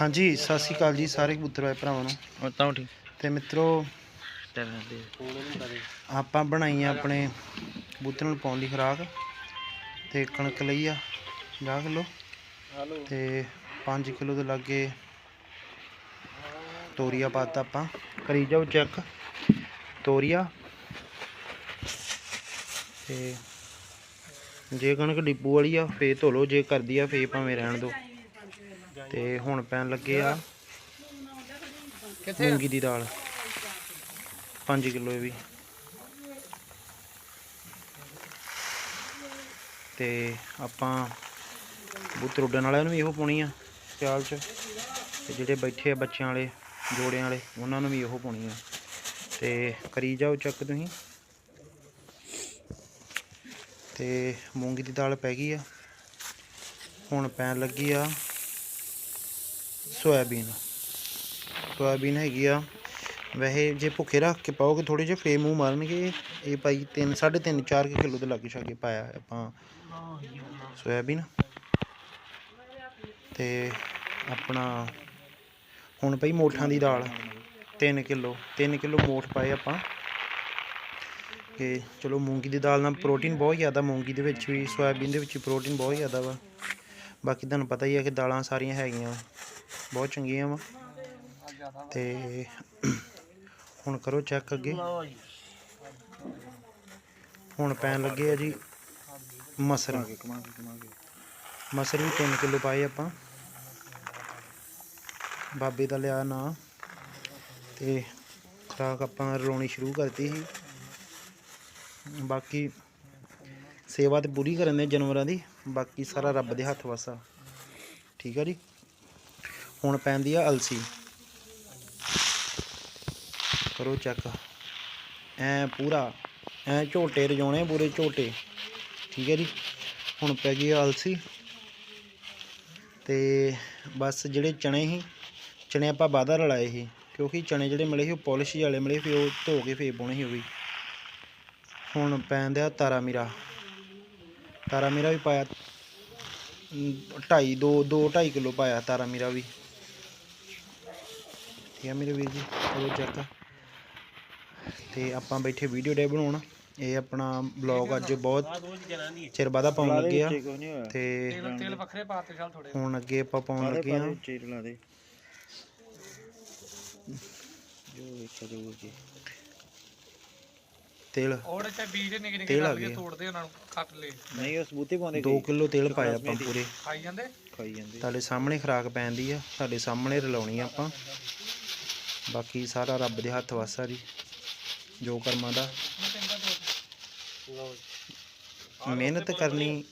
ਹਾਂਜੀ ਸਤਿ ਸ਼੍ਰੀ ਅਕਾਲ ਜੀ ਸਾਰੇ ਕਬੂਤਰ ਭਾਈ ਭਰਾਵਾਂ ਨੂੰ। ਉਹ ਤਾਂ ਠੀਕ। ਤੇ ਮਿੱਤਰੋ ਆਪਾਂ ਬਣਾਈ ਆ ਆਪਣੇ ਕਬੂਤਰਾਂ ਨੂੰ ਪਾਉਣ ਦੀ ਖੁਰਾਕ ਤੇ ਕਣਕ ਲਈ ਆ 50 ਕਿਲੋ। ਤੇ 5 ਕਿਲੋ ਦੇ ਲਾਗੇ ਤੋਰੀਆ ਪਾਤਾ ਆਪਾਂ। ਕਰੀ ਜਾਓ ਚੈੱਕ ਤੋਰੀਆ। ਤੇ ਜੇ ਕਣਕ ਡਿੱਪੂ ਵਾਲੀ ਆ ਫੇ ਧੋ ਲਓ ਜੇ ਕਰਦੀ ਆ ਫੇ ਭਾਵੇਂ ਰਹਿਣ ਦਿਓ। ਤੇ ਹੁਣ ਪੈਣ ਲੱਗੇ ਆ ਮੂੰਗੀ ਦੀ ਦਾਲ। 5 ਕਿਲੋ ਇਹ ਵੀ। ਤੇ ਆਪਾਂ ਕਬੂਤਰ ਉੱਡਣ ਵਾਲਿਆਂ ਨੂੰ ਵੀ ਇਹੋ ਪਾਉਣੀ ਆ ਸਿਆਲ 'ਚ। ਤੇ ਜਿਹੜੇ ਬੈਠੇ ਆ ਬੱਚਿਆਂ ਵਾਲੇ ਜੋੜਿਆਂ ਵਾਲੇ ਉਹਨਾਂ ਨੂੰ ਵੀ ਇਹੋ ਪਾਉਣੀ ਆ। ਤੇ ਕਰੀ ਜਾਓ ਚੱਕ ਤੁਸੀਂ। ਤੇ ਮੂੰਗੀ ਦੀ ਦਾਲ ਪੈ ਗਈ ਆ। ਹੁਣ ਪੈਣ ਲੱਗੀ ਆ ਸੋਇਆਬੀਨ। ਸੋਇਆਬੀਨ ਹੈਗੀ ਆ। ਵੈਸੇ ਜੇ ਭੁੱਖੇ ਰੱਖ ਕੇ ਪਾਓਗੇ ਥੋੜੇ ਜਿਹੇ ਫੇ ਮੂੰਹ ਮਾਰਨਗੇ। ਇਹ ਭਾਈ 3 3.5 4 ਕਿਲੋ ਦੇ ਲਾਗੇ ਛਾਗੇ ਪਾਇਆ ਆਪਾਂ ਸੋਇਆਬੀਨ। ਤੇ ਆਪਣਾ ਹੁਣ ਭਾਈ ਮੋਠਾਂ ਦੀ ਦਾਲ 3 ਕਿਲੋ 3 ਕਿਲੋ ਮੋਠ ਪਾਏ ਆਪਾਂ। ਕਿ ਚਲੋ ਮੂੰਗੀ ਦੀ ਦਾਲ ਨਾਲ ਪ੍ਰੋਟੀਨ ਬਹੁਤ ਜ਼ਿਆਦਾ, ਮੂੰਗੀ ਦੇ ਵਿੱਚ ਵੀ, ਸੋਇਆਬੀਨ ਦੇ ਵਿੱਚ ਪ੍ਰੋਟੀਨ ਬਹੁਤ ਜ਼ਿਆਦਾ ਵਾ। ਬਾਕੀ ਤੁਹਾਨੂੰ ਪਤਾ ਹੀ ਹੈ ਕਿ ਦਾਲਾਂ ਸਾਰੀਆਂ ਹੈਗੀਆਂ ਬਹੁਤ ਚੰਗੀਆਂ ਵਾ। ਤੇ ਹੁਣ ਕਰੋ ਚੈੱਕ ਅੱਗੇ। ਹੁਣ ਪੈਣ ਲੱਗੇ ਆ ਜੀ ਮਸਰ। ਮਸਰ ਵੀ 3 ਕਿਲੋ ਪਾਏ ਆਪਾਂ। ਬਾਬੇ ਦਾ ਲਿਆ ਨਾਂ। ਤੇ ਖਰਾਕ ਆਪਾਂ ਰਲਾਉਣੀ ਸ਼ੁਰੂ ਕਰਤੀ ਸੀ। ਬਾਕੀ ਸੇਵਾ ਤੇ ਪੂਰੀ ਕਰਨ ਦੇ ਜਾਨਵਰਾਂ ਦੀ, ਬਾਕੀ ਸਾਰਾ ਰੱਬ ਦੇ ਹੱਥ ਵਸਾ ਠੀਕ ਆ ਜੀ? ਹੁਣ ਪੈਂਦੀ ਆ ਅਲਸੀ। ਕਰੋ ਚੈੱਕ ਐ ਪੂਰਾ, ਐ ਝੋਟੇ ਰਜਾਉਣੇ ਪੂਰੇ ਝੋਟੇ। ਠੀਕ ਹੈ ਜੀ? ਹੁਣ ਪੈ ਗਈ ਆ ਅਲਸੀ। ਤੇ ਬਸ ਜਿਹੜੇ ਚਣੇ ਸੀ, ਚਣੇ ਆਪਾਂ ਬਾਦਾ ਰਲਾਏ ਸੀ, ਕਿਉਂਕਿ ਚਣੇ ਜਿਹੜੇ ਮਿਲੇ ਸੀ ਉਹ ਪਾਲਿਸ਼ ਵਾਲੇ ਮਿਲੇ, ਫਿਰ ਉਹ ਧੋ ਕੇ ਫੇਰ ਪਾਉਣੇ ਸੀ ਉਹ ਵੀ। ਹੁਣ ਪੈਂਦਾ ਤਾਰਾ ਮੀਰਾ। ਤਾਰਾ ਮੀਰਾ ਵੀ ਪਾਇਆ। 2.5 2 2 2.5 ਕਿਲੋ ਪਾਇਆ ਤਾਰਾ ਮੀਰਾ ਵੀ। ਠੀਕ ਹੈ ਮੇਰੇ ਵੀਰ ਜੀ ਚਲੋ ਚੈੱਕ। ਤੇ ਆਪਾਂ ਬੈਠੇ ਵੀਡੀਓ ਡੇ ਬਣਾਉਣ। ਇਹ ਆਪਣਾ ਬਲੌਗ ਅੱਜ ਬਹੁਤ ਚਿਰ ਬਾਅਦ ਪਾਉਣ ਲੱਗੇ ਆ। ਤੇ ਤੇਲ ਵੱਖਰੇ ਪਾਤੇ ਚੱਲ ਥੋੜੇ ਹੁਣ ਅੱਗੇ ਆਪਾਂ ਪਾਉਣ ਲੱਗੇ ਆ। ਚੀਰ ਲਾ ਦੇ। ਜੋ ਇੱਛਾ ਜੋ ਜੀ ਤੇਲ। ਉਹਦੇ ਚ ਬੀਜ ਨਿੱਕੇ ਨਿੱਕੇ ਤੇਲ ਆ ਕੱਟ ਕੇ ਗਏ। ਤੋੜਦੇ ਉਹਨਾਂ ਨੂੰ ਕੱਟ ਲਏ ਨਹੀਂ ਉਹ ਸਬੂਤੀ ਪਾਉਂਦੇ 2 ਕਿਲੋ ਤੇਲ ਪਾਇਆ ਆਪਾਂ ਪੂਰੇ। ਖਾਈ ਜਾਂਦੇ? ਖਾਈ ਜਾਂਦੇ। ਤੁਹਾਡੇ ਸਾਹਮਣੇ ਖਰਾਕ ਪੈਂਦੀ ਆ ਸਾਡੇ ਸਾਹਮਣੇ ਰਲਾਉਣੀ ਆ ਆਪਾਂ। ਬਾਕੀ ਸਾਰਾ ਰੱਬ ਦੇ ਹੱਥ ਵਾਸਾ ਜੀ ਜੋ ਕਰਮਾਂ ਦਾ। ਮਿਹਨਤ ਕਰਨੀ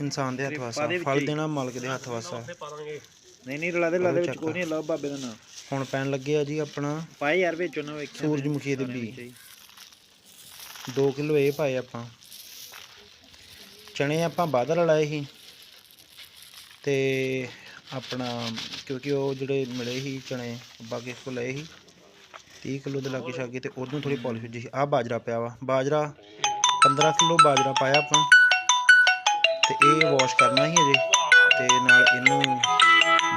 ਇਨਸਾਨ ਦੇ ਹੱਥ ਵਾਸਾ ਫਲ ਦੇਣਾ ਮਾਲਕ ਦੇ ਹੱਥ ਵਾਸਾ। ਨਹੀਂ ਨਹੀਂ ਰਲਾ ਦੇ ਲਾ ਦੇ ਵਿੱਚ। ਕੋਈ ਨਹੀਂ ਲਾ ਬਾਬੇ ਦਾ ਨਾਮ। ਹੁਣ ਪੈਣ ਲੱਗੇ ਆ ਜੀ ਆਪਣਾ ਪਾਏ ਯਾਰ ਵਿੱਚ ਉਹਨਾਂ ਵੇਖਿਆ ਸੂਰਜਮੁਖੀ ਦੇ ਬੀਜ। 2 ਕਿਲੋ ਇਹ ਪਾਏ ਆਪਾਂ। ਚਣੇ ਆਪਾਂ ਬਾਅਦ ਰਲਾਏ ਸੀ। ਤੇ ਆਪਣਾ, ਕਿਉਂਕਿ ਉਹ ਜਿਹੜੇ ਮਿਲੇ ਸੀ ਚਣੇ, ਬਾਕੀ ਕੋ ਲਏ ਸੀ। 30 ਕਿਲੋ ਦੇ ਲਾਗੇ ਛਾਗੇ ਤੇ ਉਹਨੂੰ ਥੋੜੀ ਪਾਲਿਸ਼ ਜੀ ਸੀ। ਆ ਬਾਜਰਾ ਪਿਆ ਵਾ। ਬਾਜਰਾ 15 ਕਿਲੋ ਬਾਜਰਾ ਪਾਇਆ ਆਪਾਂ। ਤੇ ਇਹ ਵਾਸ਼ ਕਰਨਾ ਸੀ ਅਜੇ ਤੇ ਨਾਲ ਇਹਨੂੰ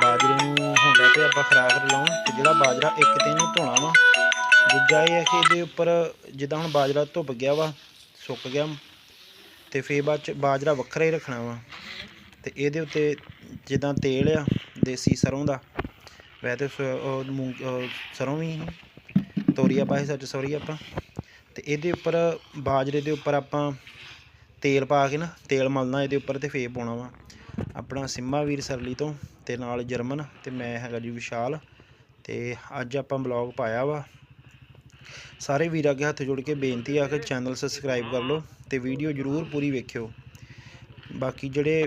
ਬਾਜਰੇ ਨੂੰ ਹੁੰਦਾ ਤੇ ਆਪਾਂ ਖਰਾਕ ਰਲਾਉਣ। ਤੇ ਜਿਹੜਾ ਬਾਜਰਾ ਇੱਕ ਦਿਨ ਧੋਣਾ ਵਾ ਦੂਜਾ ਇਹ ਹੈ ਕਿ ਇਹਦੇ ਉੱਪਰ ਜਿੱਦਾਂ ਹੁਣ ਬਾਜਰਾ ਧੁੱਪ ਗਿਆ ਵਾ, ਸੁੱਕ ਗਿਆ, ਤੇ ਫੇਰ ਬਾਅਦ ਚ ਬਾਜਰਾ ਵੱਖਰਾ ਹੀ ਰੱਖਣਾ ਵਾ। ਤੇ ਇਹਦੇ ਉੱਤੇ ਜਿੱਦਾਂ ਤੇਲ ਆ, ਦੇਸੀ ਸਰੋਂ ਦਾ, ਵੈਸੇ ਤੇ ਉਹ ਮੂੰਗ ਸਰੋਂ ਵੀ ਤੋਰੀਆ ਪਾਏ ਸੱਚ ਸੌਰੀ ਆਪਾਂ। ਤੇ ਇਹਦੇ ਉੱਪਰ ਬਾਜਰੇ ਦੇ ਉੱਪਰ ਆਪਾਂ ਤੇਲ ਪਾ ਕੇ ਨਾ, ਤੇਲ ਮਲਣਾ ਇਹਦੇ ਉੱਪਰ ਤੇ ਫੇ ਪਾਉਣਾ ਵਾ। ਆਪਣਾ ਸਿੰਮਾ ਵੀਰ ਸਰਲੀ ਤੋਂ, ਤੇ ਨਾਲ ਜਰਮਨ, ਤੇ ਮੈਂ ਹੈਗਾ ਜੀ ਵਿਸ਼ਾਲ। ਤੇ ਅੱਜ ਆਪਾਂ ਬਲੌਗ ਪਾਇਆ ਵਾ ਸਾਰੇ ਵੀਰ ਅੱਗੇ ਹੱਥ ਜੋੜ ਕੇ ਬੇਨਤੀ ਆ ਕਿ ਚੈਨਲ ਸਬਸਕ੍ਰਾਈਬ ਕਰ ਲਓ ਤੇ ਵੀਡੀਓ ਜਰੂਰ ਪੂਰੀ ਵੇਖਿਓ। ਬਾਕੀ ਜਿਹੜੇ